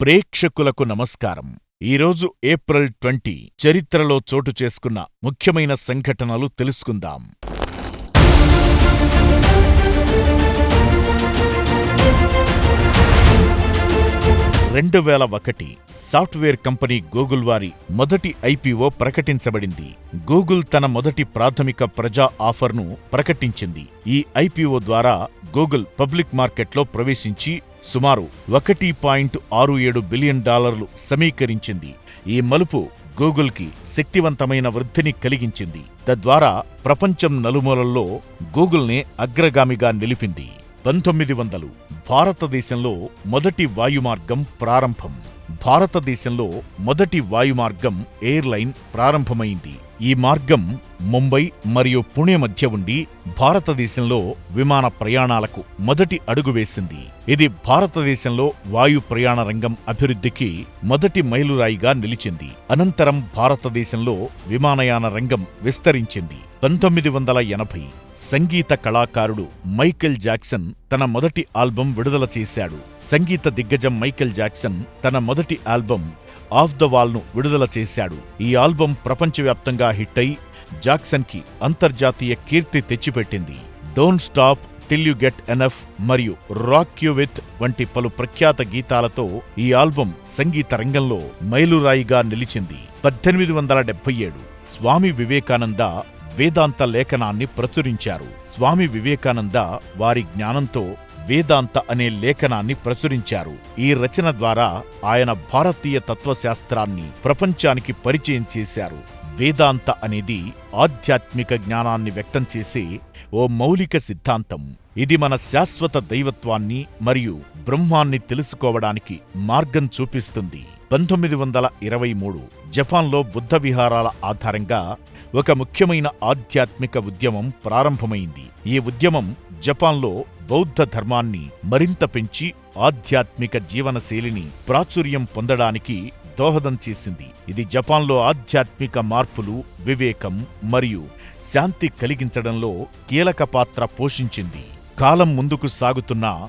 ప్రేక్షకులకు నమస్కారం. ఈరోజు ఏప్రిల్ ట్వంటీ చరిత్రలో చోటు చేసుకున్న ముఖ్యమైన సంఘటనలు తెలుసుకుందాం. రెండు వేల ఒకటి సాఫ్ట్వేర్ కంపెనీ గూగుల్ వారి మొదటి ఐపీఓ ప్రకటించబడింది. గూగుల్ తన మొదటి ప్రాథమిక ప్రజా ఆఫర్ను ప్రకటించింది. ఈ ఐపీఓ ద్వారా గూగుల్ పబ్లిక్ మార్కెట్లో ప్రవేశించి సుమారు ఒకటి పాయింట్ ఆరు ఏడు బిలియన్ డాలర్లు సమీకరించింది. ఈ మలుపు గూగుల్కి శక్తివంతమైన వృద్ధిని కలిగించింది. తద్వారా ప్రపంచం నలుమూలల్లో గూగుల్నే అగ్రగామిగా నిలిపింది. పంతొమ్మిది వందలు భారతదేశంలో మొదటి వాయుమార్గం ప్రారంభం. భారతదేశంలో మొదటి వాయుమార్గం ఎయిర్లైన్ ప్రారంభమైంది. ఈ మార్గం ముంబై మరియు పుణె మధ్య ఉండి భారతదేశంలో విమాన ప్రయాణాలకు మొదటి అడుగు వేసింది. ఇది భారతదేశంలో వాయు ప్రయాణ రంగం అభివృద్ధికి మొదటి మైలురాయిగా నిలిచింది. అనంతరం భారతదేశంలో విమానయాన రంగం విస్తరించింది. పంతొమ్మిది వందల ఎనభై సంగీత కళాకారుడు మైకేల్ జాక్సన్ తన మొదటి ఆల్బం విడుదల చేశాడు. సంగీత దిగ్గజం మైకేల్ జాక్సన్ తన మొదటి ఆల్బం ఆఫ్ ద వాల్ను విడుదల చేశాడు. ఈ ఆల్బం ప్రపంచవ్యాప్తంగా హిట్ అయి జాక్సన్కి అంతర్జాతీయ కీర్తి తెచ్చిపెట్టింది. Don't stop till you get enough మరియు రాక్ యు విత్ వంటి పలు ప్రఖ్యాత గీతాలతో ఈ ఆల్బం సంగీత రంగంలో మైలురాయిగా నిలిచింది. పద్దెనిమిది వందల డెబ్బై ఏడు స్వామి వివేకానంద వేదాంత లేఖనాన్ని ప్రచురించారు. స్వామి వివేకానంద వారి జ్ఞానంతో వేదాంత అనే లేఖనాన్ని ప్రచురించారు. ఈ రచన ద్వారా ఆయన భారతీయ తత్వశాస్త్రాన్ని ప్రపంచానికి పరిచయం చేశారు. వేదాంత అనేది ఆధ్యాత్మిక జ్ఞానాన్ని వ్యక్తం చేసే ఓ మౌలిక సిద్ధాంతం. ఇది మన శాశ్వత దైవత్వాన్ని మరియు బ్రహ్మాన్ని తెలుసుకోవడానికి మార్గం చూపిస్తుంది. పంతొమ్మిది వందల ఇరవై మూడు జపాన్లో బుద్ధ విహారాల ఆధారంగా ఒక ముఖ్యమైన ఆధ్యాత్మిక ఉద్యమం ప్రారంభమైంది. ఈ ఉద్యమం జపాన్లో బౌద్ధ ధర్మాన్ని మరింత పెంచి ఆధ్యాత్మిక జీవనశైలిని ప్రాచుర్యం పొందడానికి దోహదం చేసింది. ఇది జపాన్లో ఆధ్యాత్మిక మార్పులు వివేకం మరియు శాంతి కలిగించడంలో కీలక పాత్ర పోషించింది. కాలం ముందుకు సాగుతున్నా